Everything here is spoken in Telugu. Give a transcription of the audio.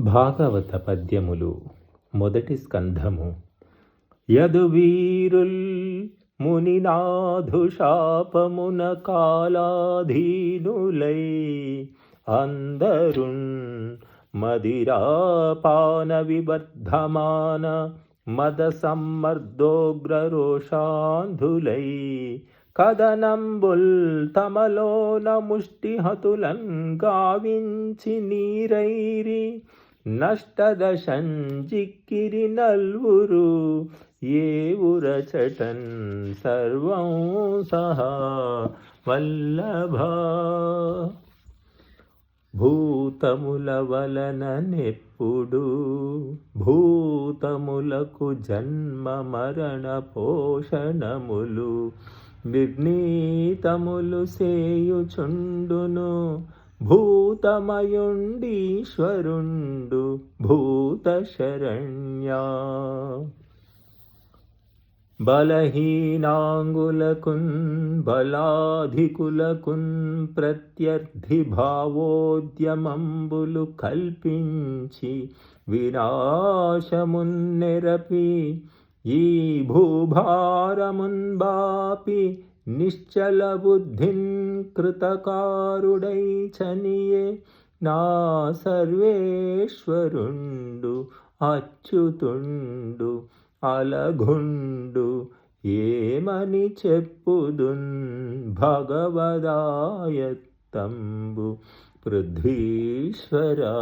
భాగవత పద్యములు మొదటి స్కంధము. యదువీరుల్ మునినాధుషాపమున కాలాధీనులై అందరున్ మదిరాపాన విబద్ధమాన మద సమ్మర్దోగ్రరోషాంధులై కదనంబుల్ తమలోన ముష్టిహతులన్ గావించి నీరైరి నష్టదశంజిక్కిరి నల్వురు ఏ ఉరచటన్ సర్వం సహా వల్లభ. భూతముల వలన నెప్పుడు భూతములకు జన్మ మరణ పోషణములు విఘ్నీతములు సేయుచుండును. భూతమయుండీశ్వరుండు భూత శరణ్యా బలహీనాంగులకున్ బలాధికులకున్ ప్రత్యర్థి భావోద్యమంబులు కల్పించి వినాశమున్నెరపి ఈ భూభారమున్ బాపి నిశ్చల బుద్ధిన్ కృతకారుడై చనియే నా సర్వేశ్వరుండు అచ్యుతుండు అలగుండు ఏమని చెప్పుదున్ భగవదాయత్తంబు పృథ్వీశ్వరా.